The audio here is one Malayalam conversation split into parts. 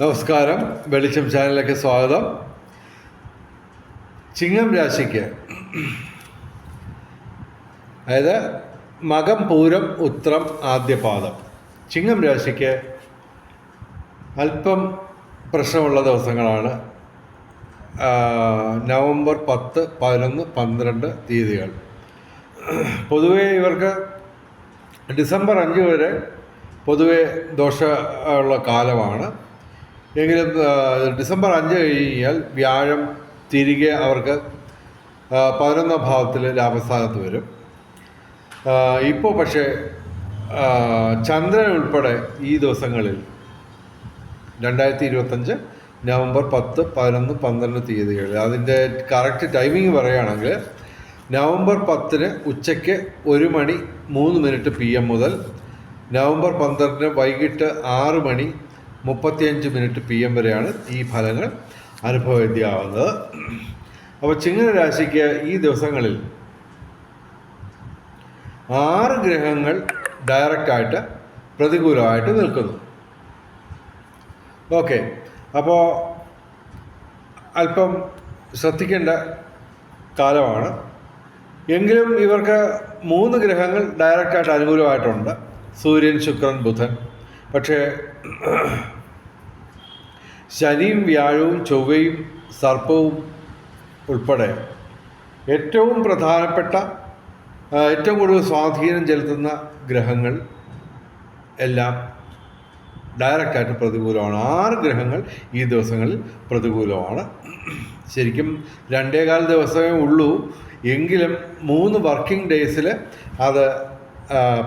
നമസ്കാരം. വെളിച്ചം ചാനലിലേക്ക് സ്വാഗതം. ചിങ്ങം രാശിക്ക്. അതായത് മകം പൂരം ഉത്രം ആദ്യപാദം. ചിങ്ങം രാശിക്ക് അല്പം പ്രശ്നമുള്ള ദിവസങ്ങളാണ്. നവംബർ പത്ത് പതിനൊന്ന് പന്ത്രണ്ട് തീയതികൾ. പൊതുവേ ഇവർക്ക് ഡിസംബർ അഞ്ച് വരെ പൊതുവെ ദോഷമുള്ള കാലമാണ്. എങ്കിലും ഡിസംബർ അഞ്ച് കഴിഞ്ഞാൽ വ്യാഴം തിരികെ അവർക്ക് പതിനൊന്നാം ഭാവത്തിൽ ലാഭസ്ഥാനത്ത് വരും. ഇപ്പോൾ പക്ഷേ ചന്ദ്രൻ ഉൾപ്പെടെ ഈ ദിവസങ്ങളിൽ രണ്ടായിരത്തി ഇരുപത്തഞ്ച് നവംബർ പത്ത് പതിനൊന്ന് പന്ത്രണ്ട് തീയതികളിൽ അതിന്റെ കറക്റ്റ് ടൈമിംഗ് പറയുകയാണെങ്കിൽ നവംബർ പത്തിന് ഉച്ചയ്ക്ക് ഒരു മണി മൂന്ന് മിനിറ്റ് പി എം മുതൽ നവംബർ പന്ത്രണ്ടിന് വൈകിട്ട് ആറ് മണി മുപ്പത്തിയഞ്ച് മിനിറ്റ് പി എം വരെയാണ് ഈ ഫലങ്ങൾ അനുഭവവേദ്യമാവുന്നത് അപ്പോൾ ചിങ്ങന രാശിക്ക് ഈ ദിവസങ്ങളിൽ ആറ് ഗ്രഹങ്ങൾ ഡയറക്റ്റായിട്ട് പ്രതികൂലമായിട്ട് നിൽക്കുന്നു. ഓക്കെ അപ്പോൾ അല്പം ശ്രദ്ധിക്കേണ്ട കാലമാണ്. എങ്കിലും ഇവർക്ക് മൂന്ന് ഗ്രഹങ്ങൾ ഡയറക്റ്റായിട്ട് അനുകൂലമായിട്ടുണ്ട്. സൂര്യൻ ശുക്രൻ ബുധൻ. പക്ഷേ ശനിയും വ്യാഴവും ചൊവ്വയും സർപ്പവും ഉൾപ്പെടെ ഏറ്റവും പ്രധാനപ്പെട്ട ഏറ്റവും കൂടുതൽ സ്വാധീനം ചെലുത്തുന്ന ഗ്രഹങ്ങൾ എല്ലാം ഡയറക്റ്റായിട്ട് പ്രതികൂലമാണ്. ആറ് ഗ്രഹങ്ങൾ ഈ ദിവസങ്ങളിൽ പ്രതികൂലമാണ്. ശരിക്കും രണ്ടേകാൽ ദിവസമേ ഉള്ളൂ. എങ്കിലും മൂന്ന് വർക്കിംഗ് ഡേയ്സിൽ അത്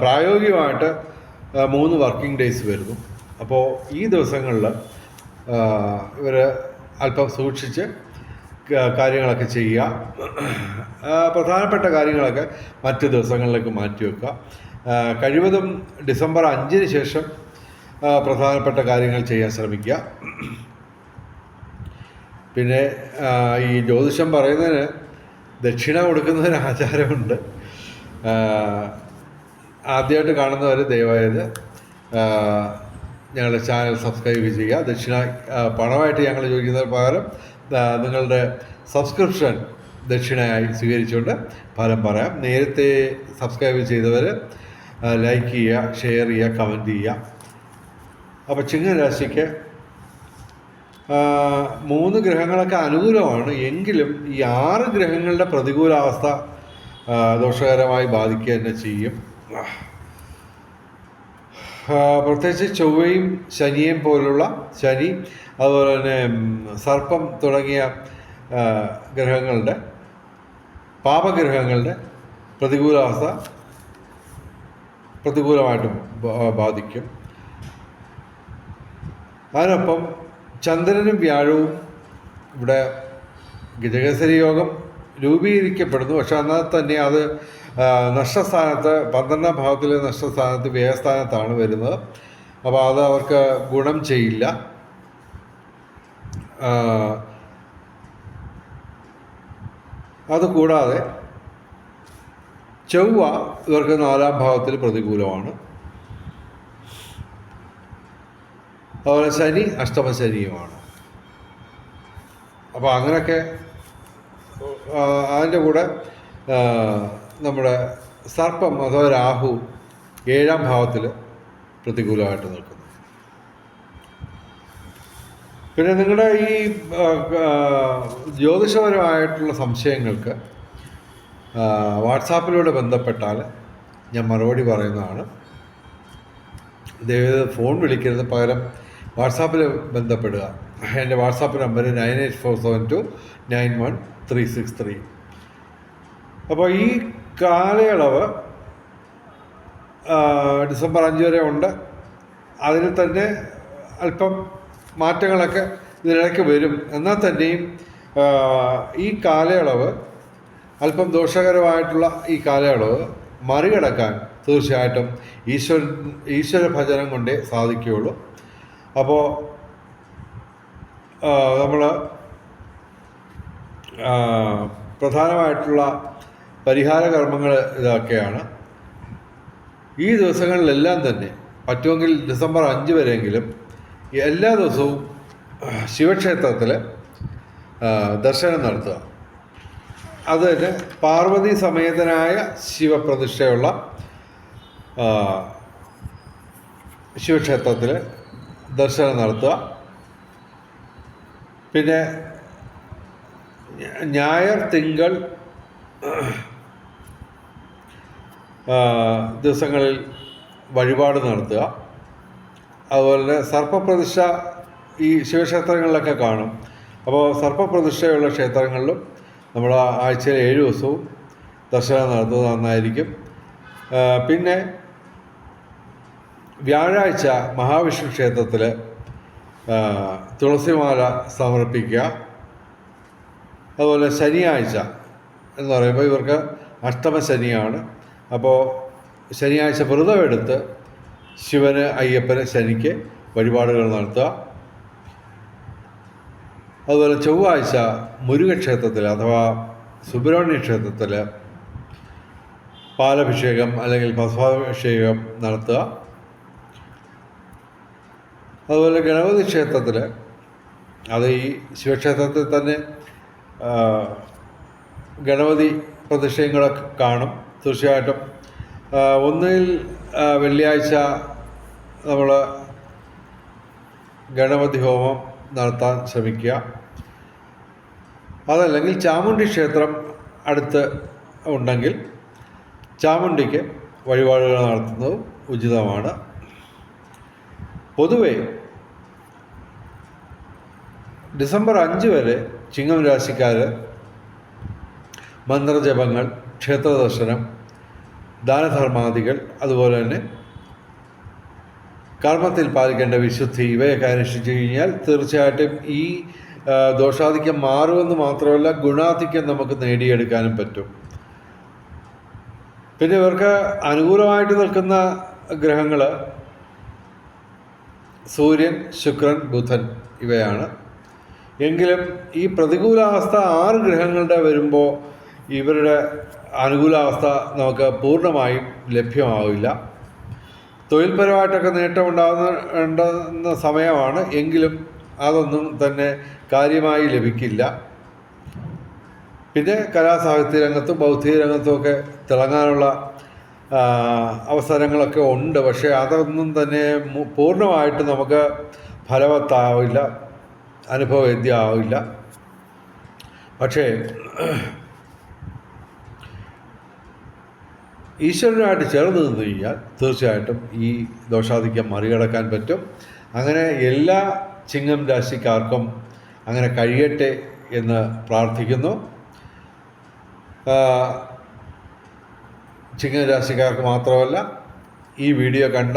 പ്രായോഗികമായിട്ട് മൂന്ന് വർക്കിംഗ് ഡേയ്സ് വരുന്നു. അപ്പോൾ ഈ ദിവസങ്ങളിൽ ഇവർ അല്പം സൂക്ഷിച്ച് കാര്യങ്ങളൊക്കെ ചെയ്യുക. പ്രധാനപ്പെട്ട കാര്യങ്ങളൊക്കെ മറ്റ് ദിവസങ്ങളിലേക്ക് മാറ്റിവെക്കുക കഴിവതും ഡിസംബർ അഞ്ചിന് ശേഷം പ്രധാനപ്പെട്ട കാര്യങ്ങൾ ചെയ്യാൻ ശ്രമിക്കുക. പിന്നെ ഈ ജ്യോതിഷം പറയുന്നതിന് ദക്ഷിണ കൊടുക്കുന്നതിന് ആചാരമുണ്ട്. ആദ്യമായിട്ട് കാണുന്നവർ ദയവായത് ഞങ്ങളുടെ ചാനൽ സബ്സ്ക്രൈബ് ചെയ്യുക. ദക്ഷിണ പണമായിട്ട് ഞങ്ങൾ ചോദിക്കുന്നതിന് പകരം നിങ്ങളുടെ സബ്സ്ക്രിപ്ഷൻ ദക്ഷിണയായി സ്വീകരിച്ചുകൊണ്ട് ഫലം പറയാം. നേരത്തെ സബ്സ്ക്രൈബ് ചെയ്തവർ ലൈക്ക് ചെയ്യുക ഷെയർ ചെയ്യുക കമന്റ് ചെയ്യുക. അപ്പോൾ ചിങ്ങരാശിക്ക് മൂന്ന് ഗ്രഹങ്ങളൊക്കെ അനുകൂലമാണ്. എങ്കിലും ഈ ആറ് ഗ്രഹങ്ങളുടെ പ്രതികൂലാവസ്ഥ ദോഷകരമായി ബാധിക്കുക തന്നെ ചെയ്യും. പ്രത്യേകിച്ച് ചൊവ്വയും ശനിയും പോലുള്ള ശനി അതുപോലെ തന്നെ സർപ്പം തുടങ്ങിയ ഗ്രഹങ്ങളുടെ പാപഗ്രഹങ്ങളുടെ പ്രതികൂലാവസ്ഥ പ്രതികൂലമായിട്ടും ബാധിക്കും. അതിനൊപ്പം ചന്ദ്രനും വ്യാഴവും ഇവിടെ ഗജകേസരി യോഗം രൂപീകരിക്കപ്പെടുന്നു. പക്ഷെ എന്നാൽ തന്നെ അത് നഷ്ടസ്ഥാനത്ത് പന്ത്രണ്ടാം ഭാവത്തിലെ നഷ്ടസ്ഥാനത്ത് വ്യയസ്ഥാനത്താണ് വരുന്നത്. അപ്പോൾ അത് അവർക്ക് ഗുണം ചെയ്യില്ല. അതുകൂടാതെ ചൊവ്വ ഇവർക്ക് നാലാം ഭാവത്തിൽ പ്രതികൂലമാണ്. അതുപോലെ ശനി അഷ്ടമശനിയുമാണ്. അപ്പോൾ അങ്ങനെയൊക്കെ അതിന്റെ കൂടെ നമ്മുടെ സർപ്പം അഥവാ രാഹു ഏഴാം ഭാവത്തിൽ പ്രതികൂലമായിട്ട് നിൽക്കുന്നു. പിന്നെ നിങ്ങളുടെ ഈ ജ്യോതിഷപരമായിട്ടുള്ള സംശയങ്ങൾക്ക് വാട്സാപ്പിലൂടെ ബന്ധപ്പെട്ടാൽ ഞാൻ മറുപടി പറയുന്നതാണ്. ദൈവം ഫോൺ വിളിക്കരുത്. പകരം വാട്സാപ്പിൽ ബന്ധപ്പെടുക. എന്റെ WhatsApp number nine eight four seven two nine one three six three അപ്പോൾ ഈ കാലയളവ് ഡിസംബർ അഞ്ച് വരെ ഉണ്ട്. അതിൽ തന്നെ അല്പം മാറ്റങ്ങളൊക്കെ ഇതിനിടയ്ക്ക് വരും. എന്നാൽ തന്നെയും ഈ കാലയളവ് അല്പം ദോഷകരമായിട്ടുള്ള ഈ കാലയളവ് മറികടക്കാൻ തീർച്ചയായിട്ടും ഈശ്വര ഈശ്വര ഭജനം കൊണ്ടേ സാധിക്കുകയുള്ളൂ. അപ്പോൾ നമ്മൾ പ്രധാനമായിട്ടുള്ള പരിഹാര കർമ്മങ്ങൾ ഇതൊക്കെയാണ്. ഈ ദിവസങ്ങളിലെല്ലാം തന്നെ പറ്റുമെങ്കിൽ ഡിസംബർ അഞ്ച് വരെയെങ്കിലും എല്ലാ ദിവസവും ശിവക്ഷേത്രത്തിൽ ദർശനം നടത്തുക. അത് തന്നെ പാർവതി സമേതനായ ശിവപ്രതിഷ്ഠയുള്ള ശിവക്ഷേത്രത്തിൽ ദർശനം നടത്തുക. പിന്നെ ഞായർ തിങ്കൾ ദിവസങ്ങളിൽ വഴിപാട് നടത്തുക. അതുപോലെ സർപ്പപ്രതിഷ്ഠ ഈ ശിവക്ഷേത്രങ്ങളിലൊക്കെ കാണും. അപ്പോൾ സർപ്പപ്രതിഷ്ഠയുള്ള ക്ഷേത്രങ്ങളിലും നമ്മൾ ആഴ്ചയിൽ ഏഴ് ദിവസവും ദർശനം നടത്തുന്നത് നന്നായിരിക്കും. പിന്നെ വ്യാഴാഴ്ച മഹാവിഷ്ണു ക്ഷേത്രത്തിൽ തുളസിമാല സമർപ്പിക്കുക. അതുപോലെ ശനിയാഴ്ച എന്ന് പറയുമ്പോൾ ഇവർക്ക് അഷ്ടമ ശനിയാണ്. അപ്പോൾ ശനിയാഴ്ച വ്രതമെടുത്ത് ശിവന് അയ്യപ്പന് ശനിക്ക് വഴിപാടുകൾ നടത്തുക. അതുപോലെ ചൊവ്വാഴ്ച മുരുകക്ഷേത്രത്തിൽ അഥവാ സുബ്രഹ്മണ്യ ക്ഷേത്രത്തിൽ പാലഭിഷേകം അല്ലെങ്കിൽ ഭസ്മാഭിഷേകം നടത്തുക. അതുപോലെ ഗണപതി ക്ഷേത്രത്തിൽ അത് ഈ ശിവക്ഷേത്രത്തിൽ തന്നെ ഗണപതി പ്രതിഷ്ഠകളൊക്കെ കാണും തീർച്ചയായിട്ടും. ഒന്നിൽ വെള്ളിയാഴ്ച നമ്മൾ ഗണപതി ഹോമം നടത്താൻ ശ്രമിക്കുക. അതല്ലെങ്കിൽ ചാമുണ്ഡി ക്ഷേത്രം അടുത്ത് ഉണ്ടെങ്കിൽ ചാമുണ്ടിക്ക് വഴിപാടുകൾ നടത്തുന്നത് ഉചിതമാണ്. പൊതുവെ ഡിസംബർ അഞ്ച് വരെ ചിങ്ങം രാശിക്കാർ മന്ത്രജപങ്ങൾ ക്ഷേത്ര ദർശനം ദാനധർമാദികൾ അതുപോലെ തന്നെ കർമ്മത്തിൽ പാലിക്കേണ്ട വിശുദ്ധി ഇവയൊക്കെ അനുഷ്ഠിച്ചു കഴിഞ്ഞാൽ തീർച്ചയായിട്ടും ഈ ദോഷാധിക്യം മാറുമെന്ന് മാത്രമല്ല ഗുണാധിക്യം നമുക്ക് നേടിയെടുക്കാനും പറ്റും. പിന്നെ ഇവർക്ക് അനുകൂലമായിട്ട് നിൽക്കുന്ന ഗ്രഹങ്ങൾ സൂര്യൻ ശുക്രൻ ബുധൻ ഇവയാണ്. എങ്കിലും ഈ പ്രതികൂലാവസ്ഥ ആറ് ഗ്രഹങ്ങളുടെ വരുമ്പോൾ ഇവരുടെ അനുകൂലാവസ്ഥ നമുക്ക് പൂർണമായും ലഭ്യമാവില്ല. തൊഴിൽപരമായിട്ടൊക്കെ നേട്ടം ഉണ്ടാകുന്ന സമയമാണ്. എങ്കിലും അതൊന്നും തന്നെ കാര്യമായി ലഭിക്കില്ല. പിന്നെ കലാസാഹിത്യ രംഗത്തും ബൗദ്ധിക രംഗത്തും ഒക്കെ തിളങ്ങാനുള്ള അവസരങ്ങളൊക്കെ ഉണ്ട്. പക്ഷേ അതൊന്നും തന്നെ പൂർണമായിട്ട് നമുക്ക് ഫലവത്താവില്ല. അനുഭവവേദ്യമാവില്ല. പക്ഷേ ഈശ്വരനുമായിട്ട് ചേർന്ന് നിന്ന് കഴിഞ്ഞാൽ തീർച്ചയായിട്ടും ഈ ദോഷാധിക്യം മറികടക്കാൻ പറ്റും. അങ്ങനെ എല്ലാ ചിങ്ങം രാശിക്കാർക്കും അങ്ങനെ കഴിയട്ടെ എന്ന് പ്രാർത്ഥിക്കുന്നു. ചിങ്ങം രാശിക്കാർക്ക് മാത്രമല്ല ഈ വീഡിയോ കണ്ട